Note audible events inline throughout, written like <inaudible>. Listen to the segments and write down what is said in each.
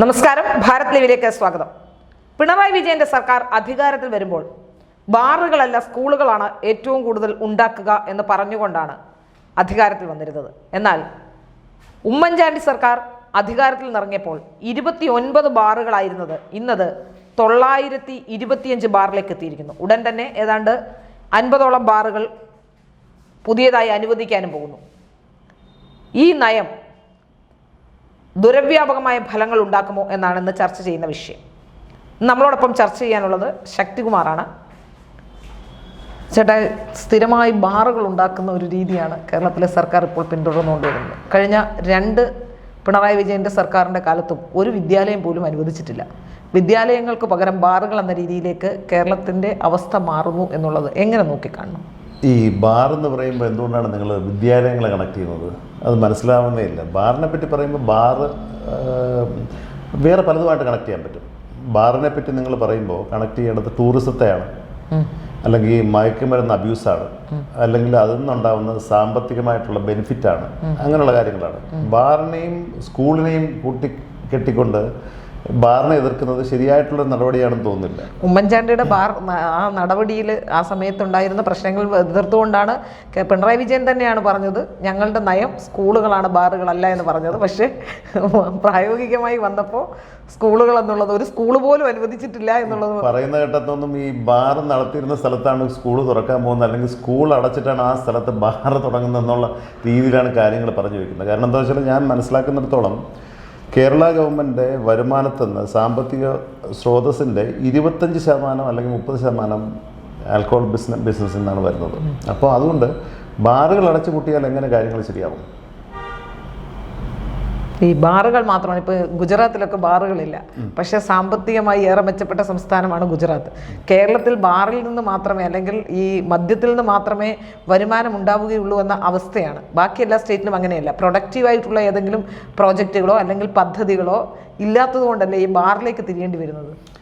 നമസ്കാരം. ഭാരത് ലീവിലേക്ക് സ്വാഗതം. പിണറായി വിജയന്റെ സർക്കാർ അധികാരത്തിൽ വരുമ്പോൾ ബാറുകളല്ല സ്കൂളുകളാണ് ഏറ്റവും കൂടുതൽ ഉണ്ടാക്കുക എന്ന് പറഞ്ഞുകൊണ്ടാണ് അധികാരത്തിൽ വന്നിരുന്നത്. എന്നാൽ ഉമ്മൻചാണ്ടി സർക്കാർ അധികാരത്തിൽ നിറങ്ങിയപ്പോൾ ഇരുപത്തി ഒൻപത് ബാറുകളായിരുന്നത് ഇന്നത് തൊള്ളായിരത്തി ഇരുപത്തിയഞ്ച് ബാറിലേക്ക് എത്തിയിരിക്കുന്നു. ഉടൻ തന്നെ ഏതാണ്ട് അൻപതോളം ബാറുകൾ പുതിയതായി അനുവദിക്കാനും പോകുന്നു. ഈ നയം ദുരവ്യാപകമായ ഫലങ്ങൾ ഉണ്ടാക്കുമോ എന്നാണ് ഇന്ന് ചർച്ച ചെയ്യുന്ന വിഷയം. നമ്മളോടൊപ്പം ചർച്ച ചെയ്യാനുള്ളത് ശക്തികുമാറാണ്. ചേട്ടാ സ്ഥിരമായി ബാറുകൾ ഉണ്ടാക്കുന്ന ഒരു രീതിയാണ് കേരളത്തിലെ സർക്കാർ ഇപ്പോൾ പിന്തുടർന്നുകൊണ്ടിരുന്നത്. കഴിഞ്ഞ രണ്ട് പിണറായി വിജയന്റെ സർക്കാരിന്റെ കാലത്തും ഒരു വിദ്യാലയം പോലും അനുവദിച്ചിട്ടില്ല. വിദ്യാലയങ്ങൾക്ക് പകരം ബാറുകൾ എന്ന രീതിയിലേക്ക് കേരളത്തിന്റെ അവസ്ഥ മാറുന്നു എന്നുള്ളത് എങ്ങനെ നോക്കിക്കാണണം? ഈ ബാർ എന്ന് പറയുമ്പോൾ എന്തുകൊണ്ടാണ് നിങ്ങൾ വിദ്യാലയങ്ങളെ കണക്ട് ചെയ്യുന്നത്? അത് മനസ്സിലാവുന്നേ ഇല്ല. ബാറിനെ പറ്റി പറയുമ്പോൾ ബാർ വേറെ പലതുമായിട്ട് കണക്ട് ചെയ്യാൻ പറ്റും. ബാറിനെ പറ്റി നിങ്ങൾ പറയുമ്പോൾ കണക്ട് ചെയ്യേണ്ടത് ടൂറിസത്തെയാണ് അല്ലെങ്കിൽ മയക്കുമരുന്ന് അബ്യൂസാണ് അല്ലെങ്കിൽ അതിൽ നിന്നുണ്ടാവുന്ന സാമ്പത്തികമായിട്ടുള്ള ബെനിഫിറ്റാണ് അങ്ങനെയുള്ള കാര്യങ്ങളാണ്. ബാറിനെയും സ്കൂളിനെയും കൂട്ടി കെട്ടിക്കൊണ്ട് ബാറിനെ എതിർക്കുന്നത് ശരിയായിട്ടുള്ള നടപടിയാണെന്ന് തോന്നുന്നില്ല. ഉമ്മൻചാണ്ടിയുടെ ബാർ ആ നടപടിയിൽ ആ സമയത്തുണ്ടായിരുന്ന പ്രശ്നങ്ങൾ എതിർത്തുകൊണ്ടാണ് പിണറായി വിജയൻ തന്നെയാണ് പറഞ്ഞത്. ഞങ്ങളുടെ നയം സ്കൂളുകളാണ് ബാറുകളല്ല എന്ന് പറഞ്ഞത്. പക്ഷെ പ്രായോഗികമായി വന്നപ്പോൾ സ്കൂളുകൾ എന്നുള്ളത് ഒരു സ്കൂൾ പോലും അനുവദിച്ചിട്ടില്ല എന്നുള്ളത് പറയുന്ന ഘട്ടത്തൊന്നും ഈ ബാർ നടത്തിയിരുന്ന സ്ഥലത്താണ് സ്കൂൾ തുറക്കാൻ പോകുന്നത്. അല്ലെങ്കിൽ സ്കൂൾ അടച്ചിട്ടാണ് ആ സ്ഥലത്ത് ബാർ തുടങ്ങുന്നത് എന്നുള്ള രീതിയിലാണ് കാര്യങ്ങൾ പറഞ്ഞു വയ്ക്കുന്നത് കാരണം എന്താ വെച്ചാൽ ഞാൻ മനസ്സിലാക്കുന്നിടത്തോളം കേരള ഗവൺമെന്റ് വരുമാനത്തിൽ നിന്ന് സാമ്പത്തിക സ്രോതസ്സിന്റെ ഇരുപത്തഞ്ച് ശതമാനം അല്ലെങ്കിൽ മുപ്പത് ശതമാനം ആൽക്കഹോൾ ബിസിനസ് ബിസിനസ്സിൽ നിന്നാണ് വരുന്നത്. അപ്പോൾ അതുകൊണ്ട് ബാറുകൾ അടച്ചു പൊട്ടിയാൽ എങ്ങനെ കാര്യങ്ങൾ ശരിയാവും? ഈ ബാറുകൾ മാത്രമാണ്. ഇപ്പോൾ ഗുജറാത്തിലൊക്കെ ബാറുകളില്ല. പക്ഷേ സാമ്പത്തികമായി ഏറെ മെച്ചപ്പെട്ട സംസ്ഥാനമാണ് ഗുജറാത്ത്. കേരളത്തിൽ ബാറിൽ നിന്ന് മാത്രമേ അല്ലെങ്കിൽ ഈ മദ്യത്തിൽ നിന്ന് മാത്രമേ വരുമാനം ഉണ്ടാവുകയുള്ളൂ എന്ന അവസ്ഥയാണ്. ബാക്കി എല്ലാ സ്റ്റേറ്റിലും അങ്ങനെയല്ല. പ്രൊഡക്റ്റീവായിട്ടുള്ള ഏതെങ്കിലും പ്രോജക്റ്റുകളോ അല്ലെങ്കിൽ പദ്ധതികളോ ഇല്ലാത്തതുകൊണ്ടല്ലേ ഈ ബാറിലേക്ക് തിരിയേണ്ടി വരുന്നത്?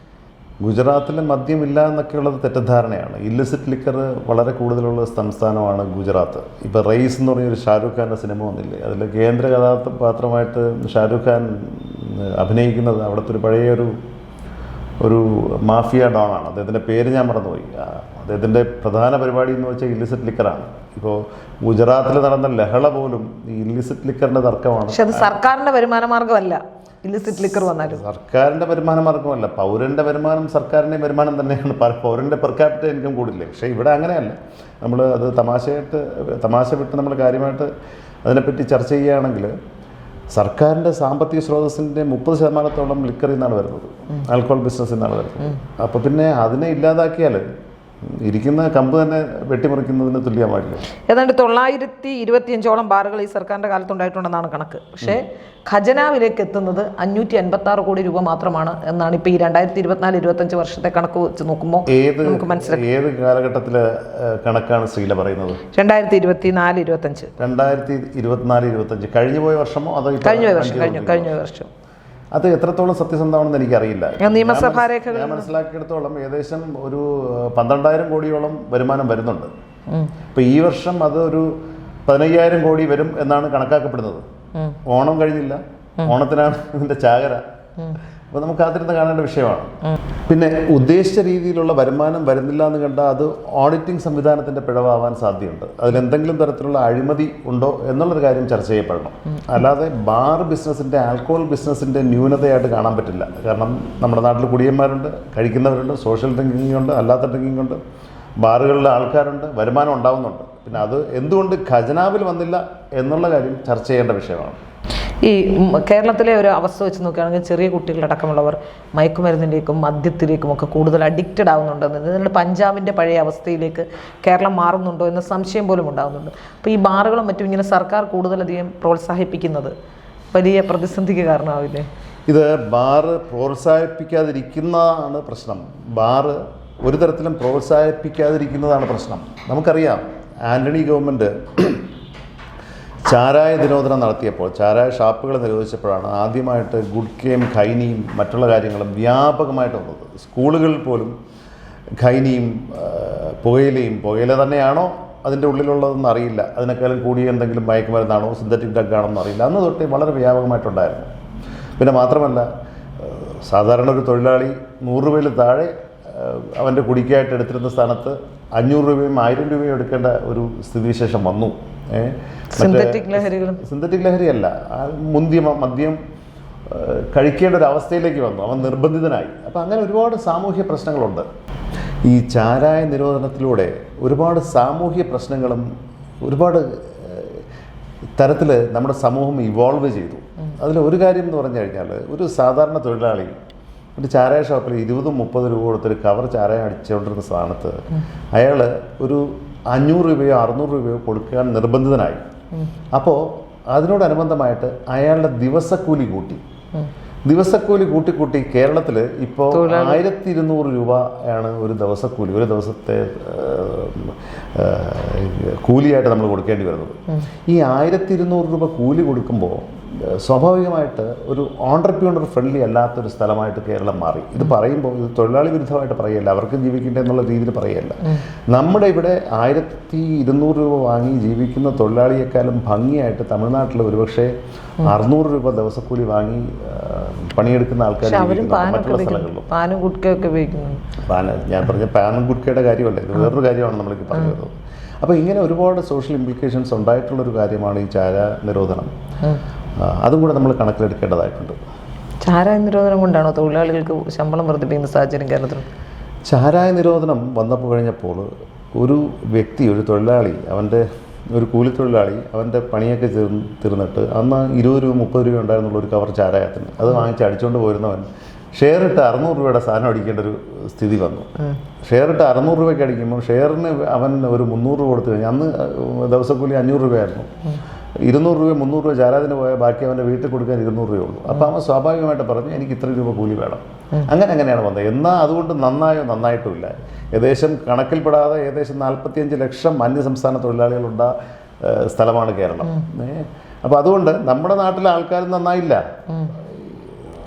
ഗുജറാത്തിൽ മദ്യമില്ല എന്നൊക്കെയുള്ളത് തെറ്റിദ്ധാരണയാണ്. ഇല്ലിസിറ്റ് ലിക്കർ വളരെ കൂടുതലുള്ള സംസ്ഥാനമാണ് ഗുജറാത്ത്. ഇപ്പോൾ റേസ് എന്ന് പറഞ്ഞൊരു ഷാരൂഖ് ഖാന്റെ സിനിമ വന്നില്ലേ? അതിൽ കേന്ദ്ര കഥാപാത്രമായിട്ട് ഷാരൂഖ് ഖാൻ അഭിനയിക്കുന്നത് അവിടുത്തെ ഒരു പഴയ ഒരു ഒരു മാഫിയ ഡോണാണ് അദ്ദേഹത്തിന്റെ പേര് ഞാൻ മറന്നുപോയി. അദ്ദേഹത്തിന്റെ പ്രധാന പരിപാടി എന്ന് വെച്ചാൽ ഇല്ലിസിറ്റ് ലിക്കറാണ് ഇപ്പോൾ ഗുജറാത്തിൽ നടന്ന ലഹള പോലും ഈ ഇല്ലിസിറ്റ് ലിക്കറിന്റെ തർക്കമാണ്. പക്ഷെ അത് സർക്കാരിന്റെ വരുമാന മാർഗമല്ല ഇല്ലിസിറ്റ് ലിക്കർ വന്നാലും. സർക്കാരിന്റെ വരുമാന മാർഗമല്ല പൗരന്റെ വരുമാനം സർക്കാരിന്റെ വരുമാനം തന്നെയാണ്. പൗരന്റെ പൗരന്റെ പെർ ക്യാപിറ്റൽ ഇൻകം കൂടില്ലേ? പക്ഷേ ഇവിടെ അങ്ങനെയല്ല. നമ്മൾ അത് തമാശയായിട്ട് തമാശ വിട്ട് നമ്മൾ കാര്യമായിട്ട് അതിനെപ്പറ്റി ചർച്ച ചെയ്യുകയാണെങ്കിൽ സർക്കാരിന്റെ സാമ്പത്തിക സ്രോതസ്സിന്റെ മുപ്പത് ശതമാനത്തോളം ലിക്കറിൽ നിന്നാണ് വരുന്നത്. ആൽക്കഹോൾ ബിസിനസ്സിൽ നിന്നാണ് വരുന്നത്. അപ്പോൾ പിന്നെ അതിനെ ഇല്ലാതാക്കിയാൽ ഇരിക്കുന്ന കമ്പ് തന്നെ വെട്ടിമുറിക്കുന്നതിന് തുല്യമായിട്ടില്ല. ഏതാണ്ട് തൊള്ളായിരത്തി ഇരുപത്തിയഞ്ചോളം ബാറുകൾ ഈ സർക്കാരിന്റെ കാലത്തുണ്ടായിട്ടുണ്ടെന്നാണ് കണക്ക്. പക്ഷേ ഖജനാവിലേക്ക് എത്തുന്നത് അഞ്ഞൂറ്റി അൻപത്തി ആറ് കോടി രൂപ മാത്രമാണ് എന്നാണ് ഇപ്പൊ ഈ രണ്ടായിരത്തി ഇരുപത്തിനാല് ഇരുപത്തഞ്ച് വർഷത്തെ കണക്ക് വെച്ച് നോക്കുമ്പോൾ ഏത് നമുക്ക് മനസ്സിലാക്കാം. ഏത് കാലഘട്ടത്തിലെ കണക്കാണ് ശ്രീല പറയുന്നത്? രണ്ടായിരത്തി ഇരുപത്തി നാല് ഇരുപത്തഞ്ച് രണ്ടായിരത്തി ഇരുപത്തിനാല് ഇരുപത്തഞ്ച് കഴിഞ്ഞു പോയ വർഷമോ അതോ ഇപ്പോൾ കഴിഞ്ഞ വർഷം കഴിഞ്ഞു കഴിഞ്ഞ വർഷം. അത് എത്രത്തോളം സത്യസന്ധമാണെന്ന് എനിക്കറിയില്ല. ഞാൻ നിയമസഭാ ഞാൻ രേഖകൾ ഞാൻ മനസ്സിലാക്കിയെടുത്തോളം ഏകദേശം ഒരു പന്ത്രണ്ടായിരം കോടിയോളം വരുമാനം വരുന്നുണ്ട്. ഇപ്പൊ ഈ വർഷം അത് ഒരു പതിനയ്യായിരം കോടി വരും എന്നാണ് കണക്കാക്കപ്പെടുന്നത്. ഓണം കഴിഞ്ഞില്ല. ഓണത്തിനാണ് ഇതിന്റെ ചാകര. അപ്പൊ നമുക്ക് കാത്തിരുന്ന് കാണേണ്ട വിഷയമാണ്. പിന്നെ ഉദ്ദേശിച്ച രീതിയിലുള്ള വരുമാനം വരുന്നില്ല എന്ന് കണ്ടാൽ അത് ഓഡിറ്റിംഗ് സംവിധാനത്തിന്റെ പിഴവാവാൻ സാധ്യതയുണ്ട്. അതിലെന്തെങ്കിലും തരത്തിലുള്ള അഴിമതി ഉണ്ടോ എന്നുള്ളൊരു കാര്യം ചർച്ച ചെയ്യപ്പെടണം. അല്ലാതെ ബാർ ബിസിനസിന്റെ ആൽക്കഹോൾ ബിസിനസിന്റെ ന്യൂനതയായിട്ട് കാണാൻ പറ്റില്ല. കാരണം നമ്മുടെ നാട്ടിൽ കുടിയന്മാരുണ്ട് കഴിക്കുന്നവരുണ്ട് സോഷ്യൽ ഡ്രിങ്കിങ് ഉണ്ട് അല്ലാത്ത ഡ്രിങ്കിങ് ഉണ്ട് ബാറുകളിലെ ആൾക്കാരുണ്ട് വരുമാനം ഉണ്ടാവുന്നുണ്ട്. പിന്നെ അത് എന്തുകൊണ്ട് ഖജനാവിൽ വന്നില്ല എന്നുള്ള കാര്യം ചർച്ച ചെയ്യേണ്ട വിഷയമാണ്. ഈ കേരളത്തിലെ ഒരു അവസ്ഥ വെച്ച് നോക്കുകയാണെങ്കിൽ ചെറിയ കുട്ടികളടക്കമുള്ളവർ മയക്കുമരുന്നിലേക്കും മദ്യത്തിലേക്കും ഒക്കെ കൂടുതൽ അഡിക്റ്റഡ് ആവുന്നുണ്ടെന്ന്. ഇതിനുള്ള പഞ്ചാബിന്റെ പഴയ അവസ്ഥയിലേക്ക് കേരളം മാറുന്നുണ്ടോ എന്ന സംശയം പോലും ഉണ്ടാകുന്നുണ്ട് അപ്പോൾ ഈ ബാറുകളും മറ്റും ഇങ്ങനെ സർക്കാർ കൂടുതലധികം പ്രോത്സാഹിപ്പിക്കുന്നത് വലിയ പ്രതിസന്ധിക്ക് കാരണമാവില്ലേ? ഇത് ബാറ് പ്രോത്സാഹിപ്പിക്കാതിരിക്കുന്നതാണ് പ്രശ്നം. ബാറ് ഒരു തരത്തിലും പ്രോത്സാഹിപ്പിക്കാതിരിക്കുന്നതാണ് പ്രശ്നം. നമുക്കറിയാം ആന്റണി ഗവൺമെന്റ് ചാരായ ദിനോദനം നടത്തിയപ്പോൾ ചാരായ ഷാപ്പുകൾ നിരോധിച്ചപ്പോഴാണ് ആദ്യമായിട്ട് ഗുഡ് കേം ഖൈനിയും മറ്റുള്ള കാര്യങ്ങളും വ്യാപകമായിട്ട് വന്നത്. സ്കൂളുകളിൽ പോലും ഖൈനിയും പുകയിലയും പുകയില തന്നെയാണോ അതിന്റെ ഉള്ളിലുള്ളതെന്ന് അറിയില്ല. അതിനേക്കാളും കൂടിയ എന്തെങ്കിലും മയക്കുമരുന്നാണോ സിന്തറ്റിക് ഡ്രഗ് ആണോ എന്ന് അറിയില്ല. അന്ന് തൊട്ടേ വളരെ വ്യാപകമായിട്ടുണ്ടായിരുന്നു. പിന്നെ മാത്രമല്ല സാധാരണ ഒരു തൊഴിലാളി നൂറ് രൂപയിൽ താഴെ അവന്റെ കുടിക്കായിട്ട് എടുത്തിരുന്ന സ്ഥാനത്ത് അഞ്ഞൂറ് രൂപയും ആയിരം രൂപയും എടുക്കേണ്ട ഒരു സ്ഥിതിവിശേഷം വന്നു. സിന്തറ്റിക് ലഹരികളും. സിന്തറ്റിക് ലഹരിയല്ല. മുന്തിയ മദ്യം കഴിക്കേണ്ട ഒരു അവസ്ഥയിലേക്ക് വന്നു. അവൻ നിർബന്ധിതനായി. അപ്പം അങ്ങനെ ഒരുപാട് സാമൂഹ്യ പ്രശ്നങ്ങളുണ്ട്. ഈ ചാരായ നിരോധനത്തിലൂടെ ഒരുപാട് സാമൂഹ്യ പ്രശ്നങ്ങളും ഒരുപാട് തരത്തിൽ നമ്മുടെ സമൂഹം ഇവോൾവ് ചെയ്തു. അതിൽ ഒരു കാര്യം എന്ന് പറഞ്ഞു കഴിഞ്ഞാൽ ഒരു സാധാരണ തൊഴിലാളി ഒരു ചാരായ ഷോപ്പിൽ ഇരുപതും മുപ്പത് രൂപ കൊടുത്തൊരു കവർ ചാരായ അടിച്ചുകൊണ്ടിരുന്ന സ്ഥാനത്ത് അയാൾ ഒരു അഞ്ഞൂറ് രൂപയോ അറുന്നൂറ് രൂപയോ കൊടുക്കാൻ നിർബന്ധിതനായി. അപ്പോൾ അതിനോടനുബന്ധമായിട്ട് അയാളുടെ ദിവസക്കൂലി കൂട്ടി. ദിവസക്കൂലി കൂട്ടി കൂട്ടി കേരളത്തിൽ ഇപ്പോൾ ആയിരത്തി ഇരുന്നൂറ് രൂപയാണ് ഒരു ദിവസക്കൂലി ഒരു ദിവസത്തെ കൂലിയായിട്ട് നമ്മൾ കൊടുക്കേണ്ടി വരുന്നത്. ഈ ആയിരത്തി ഇരുന്നൂറ് രൂപ കൂലി കൊടുക്കുമ്പോൾ സ്വാഭാവികമായിട്ട് ഒരു ഓണ്ടർപ്യൂണർ ഫ്രണ്ട്ലി അല്ലാത്തൊരു സ്ഥലമായിട്ട് കേരളം മാറി. ഇത് പറയുമ്പോൾ ഇത് തൊഴിലാളി വിരുദ്ധമായിട്ട് പറയല്ല അവർക്ക് ജീവിക്കേണ്ട എന്നുള്ള രീതിയിൽ പറയല്ല നമ്മുടെ ഇവിടെ ആയിരത്തി ഇരുന്നൂറ് രൂപ വാങ്ങി ജീവിക്കുന്ന തൊഴിലാളിയെക്കാളും ഭംഗിയായിട്ട് തമിഴ്നാട്ടിൽ ഒരുപക്ഷെ അറുന്നൂറ് രൂപ ദിവസക്കൂലി വാങ്ങി പണിയെടുക്കുന്ന ആൾക്കാർ മറ്റുള്ള സ്ഥലങ്ങളിലും. പാനും ഗുഡ്കയൊക്കെ പാന ഞാൻ പറഞ്ഞ പാനും ഗുഡ്കയുടെ കാര്യമല്ല ഇത് വേറൊരു കാര്യമാണ് നമ്മൾക്ക് പറഞ്ഞു വരുന്നത് അപ്പോൾ ഇങ്ങനെ ഒരുപാട് സോഷ്യൽ ഇംപ്ലിക്കേഷൻസ് ഉണ്ടായിട്ടുള്ള ഒരു കാര്യമാണ് ഈ ചാര നിരോധനം. അതും കൂടെ നമ്മൾ കണക്കിലെടുക്കേണ്ടതായിട്ടുണ്ട്. ചാരായ നിരോധനം കൊണ്ടാണോ തൊഴിലാളികൾക്ക് ശമ്പളം വർദ്ധിപ്പിക്കുന്ന സാഹചര്യം കേരളത്തിൽ? ചാരായ നിരോധനം വന്നപ്പോൾ കഴിഞ്ഞപ്പോൾ ഒരു വ്യക്തി ഒരു തൊഴിലാളി അവന്റെ ഒരു കൂലിത്തൊഴിലാളി അവന്റെ പണിയൊക്കെ തീർന്ന് തീർന്നിട്ട് അന്ന് ഇരുപത് രൂപ മുപ്പത് രൂപ ഉണ്ടായിരുന്നുള്ള ഒരു കവർ ചാരായത്തിന്. അത് വാങ്ങിച്ച് അടിച്ചുകൊണ്ട് പോരുന്നവൻ ഷെയർ ഇട്ട് അറുന്നൂറ് രൂപയുടെ സാധനം അടിക്കേണ്ട ഒരു സ്ഥിതി വന്നു. ഷെയർ ഇട്ട് അറുന്നൂറ് രൂപയ്ക്ക് അടിക്കുമ്പോൾ ഷെയറിന് അവൻ ഒരു മുന്നൂറ് രൂപ കൊടുത്തു കഴിഞ്ഞാൽ അന്ന് ദിവസക്കൂലി അഞ്ഞൂറ് രൂപയായിരുന്നു. ഇരുന്നൂറ് രൂപ മുന്നൂറ് രൂപ ചാരാതിന് പോയാൽ ബാക്കി അവന്റെ വീട്ടിൽ കൊടുക്കാൻ ഇരുന്നൂറ് രൂപ ഉള്ളൂ. അപ്പോൾ അവൻ സ്വാഭാവികമായിട്ട് പറഞ്ഞു എനിക്ക് ഇത്ര രൂപ കൂലി വേണം. അങ്ങനെ അങ്ങനെയാണ് വന്നത്. എന്നാൽ അതുകൊണ്ട് നന്നായോ? നന്നായിട്ടുമില്ല. ഏകദേശം കണക്കിൽപ്പെടാതെ ഏകദേശം നാൽപ്പത്തിയഞ്ച് ലക്ഷം അന്യ സംസ്ഥാന തൊഴിലാളികളുണ്ട സ്ഥലമാണ് കേരളം. അപ്പോൾ അതുകൊണ്ട് നമ്മുടെ നാട്ടിലെ ആൾക്കാർ നന്നായില്ല.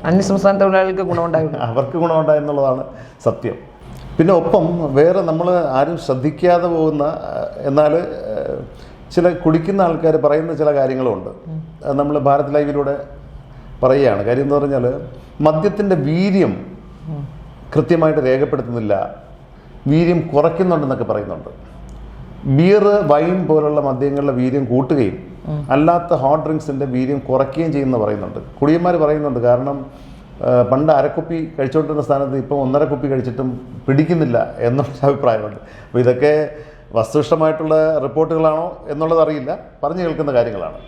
അന്യ സംസ്ഥാന തൊഴിലാളികൾക്ക് ഗുണമുണ്ടായി <laughs> അവർക്ക് ഗുണമുണ്ടായി എന്നുള്ളതാണ് സത്യം. പിന്നെ ഒപ്പം വേറെ നമ്മൾ ആരും ശ്രദ്ധിക്കാതെ പോകുന്ന എന്നാൽ ചില കുടിക്കുന്ന ആൾക്കാർ പറയുന്ന ചില കാര്യങ്ങളുണ്ട്. നമ്മൾ ഭാരത് ലൈവിലൂടെ പറയുകയാണ്. കാര്യം എന്ന് പറഞ്ഞാൽ മദ്യത്തിന്റെ വീര്യം കൃത്യമായിട്ട് രേഖപ്പെടുത്തുന്നില്ല. വീര്യം കുറയ്ക്കുന്നുണ്ടെന്നൊക്കെ പറയുന്നുണ്ട്. ബിയർ വൈൻ പോലുള്ള മദ്യങ്ങളുടെ വീര്യം കൂട്ടുകയും അല്ലാത്ത ഹോട്ട് ഡ്രിങ്ക്സിന്റെ വീര്യം കുറയ്ക്കുകയും ചെയ്യുന്ന പറയുന്നുണ്ട്. കുടിയന്മാർ പറയുന്നുണ്ട് കാരണം പണ്ട് അരക്കുപ്പി കഴിച്ചുകൊണ്ടിരുന്ന സ്ഥാനത്ത് ഇപ്പം ഒന്നര കുപ്പി കഴിച്ചിട്ടും പിടിക്കുന്നില്ല എന്നുള്ള അഭിപ്രായമുണ്ട്. അപ്പോൾ ഇതൊക്കെ വസ്തുനിഷ്ഠമായിട്ടുള്ള റിപ്പോർട്ടുകളാണോ എന്നുള്ളത് അറിയില്ല പറഞ്ഞു കേൾക്കുന്ന കാര്യങ്ങളാണ്.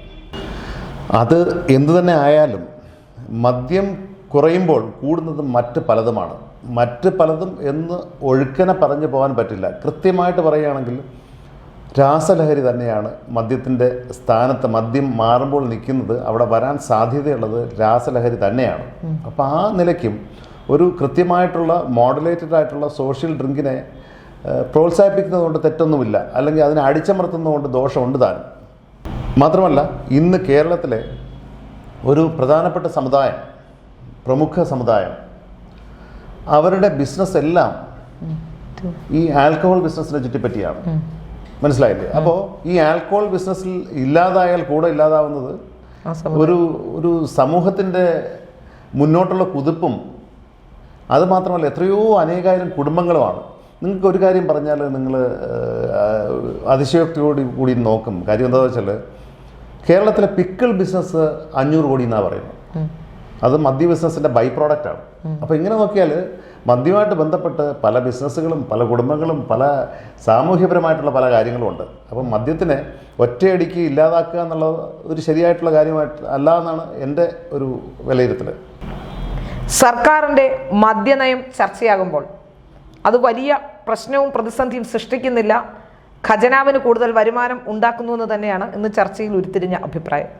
അത് എന്തു തന്നെ ആയാലും മദ്യം കുറയുമ്പോൾ കൂടുന്നത് മറ്റ് പലതുമാണ്. മറ്റ് പലതും എന്ന് ഒഴുക്കനെ പറഞ്ഞു പോകാൻ പറ്റില്ല. കൃത്യമായിട്ട് പറയുകയാണെങ്കിൽ രാസലഹരി തന്നെയാണ് മദ്യത്തിന്റെ സ്ഥാനത്ത് മദ്യം മാറുമ്പോൾ നിൽക്കുന്നത്. അവിടെ വരാൻ സാധ്യതയുള്ളത് രാസലഹരി തന്നെയാണ്. അപ്പോൾ ആ നിലയ്ക്കും ഒരു കൃത്യമായിട്ടുള്ള മോഡുലേറ്റഡ് ആയിട്ടുള്ള സോഷ്യൽ ഡ്രിങ്കിനെ പ്രോത്സാഹിപ്പിക്കുന്നതുകൊണ്ട് തെറ്റൊന്നുമില്ല. അല്ലെങ്കിൽ അതിനെ അടിച്ചമർത്തുന്നതുകൊണ്ട് ദോഷമുണ്ട് താനും. മാത്രമല്ല ഇന്ന് കേരളത്തിലെ ഒരു പ്രധാനപ്പെട്ട സമുദായം പ്രമുഖ സമുദായം അവരുടെ ബിസിനസ് എല്ലാം ഈ ആൽക്കഹോൾ ബിസിനസ്സിനെ ചുറ്റിപ്പറ്റിയാണ്. മനസ്സിലായില്ലേ? അപ്പോൾ ഈ ആൽക്കഹോൾ ബിസിനസ്സിൽ ഇല്ലാതായാൽ കൂടെ ഇല്ലാതാവുന്നത് ഒരു ഒരു സമൂഹത്തിന്റെ മുന്നോട്ടുള്ള കുതിപ്പും അതുമാത്രമല്ല എത്രയോ അനേകായിരം കുടുംബങ്ങളുമാണ്. നിങ്ങൾക്ക് ഒരു കാര്യം പറഞ്ഞാൽ നിങ്ങൾ അതിശയോക്തിയോട് കൂടി നോക്കും. കാര്യം എന്താ വെച്ചാൽ കേരളത്തിലെ പിക്കിൾ ബിസിനസ് അഞ്ഞൂറ് കോടി എന്നാണ് പറയുന്നത്. അത് മദ്യ ബിസിനസ്സിന്റെ ബൈ പ്രോഡക്റ്റാണ് അപ്പോൾ ഇങ്ങനെ നോക്കിയാൽ മദ്യമായിട്ട് ബന്ധപ്പെട്ട് പല ബിസിനസ്സുകളും പല കുടുംബങ്ങളും പല സാമൂഹ്യപരമായിട്ടുള്ള പല കാര്യങ്ങളും ഉണ്ട്. അപ്പം മദ്യത്തിനെ ഒറ്റയടിക്ക് ഇല്ലാതാക്കുക എന്നുള്ളത് ഒരു ശരിയായിട്ടുള്ള കാര്യമായിട്ട് അല്ല എന്നാണ് എന്റെ ഒരു വിലയിരുത്തൽ സർക്കാരിന്റെ മദ്യനയം ചർച്ചയാകുമ്പോൾ അത് വലിയ പ്രശ്നവും പ്രതിസന്ധിയും സൃഷ്ടിക്കുന്നില്ല. ഖജനാവിന് കൂടുതൽ വരുമാനം ഉണ്ടാക്കുന്നു എന്ന് തന്നെയാണ് ഇന്ന് ചർച്ചയിൽ ഉരുത്തിരിഞ്ഞ അഭിപ്രായം.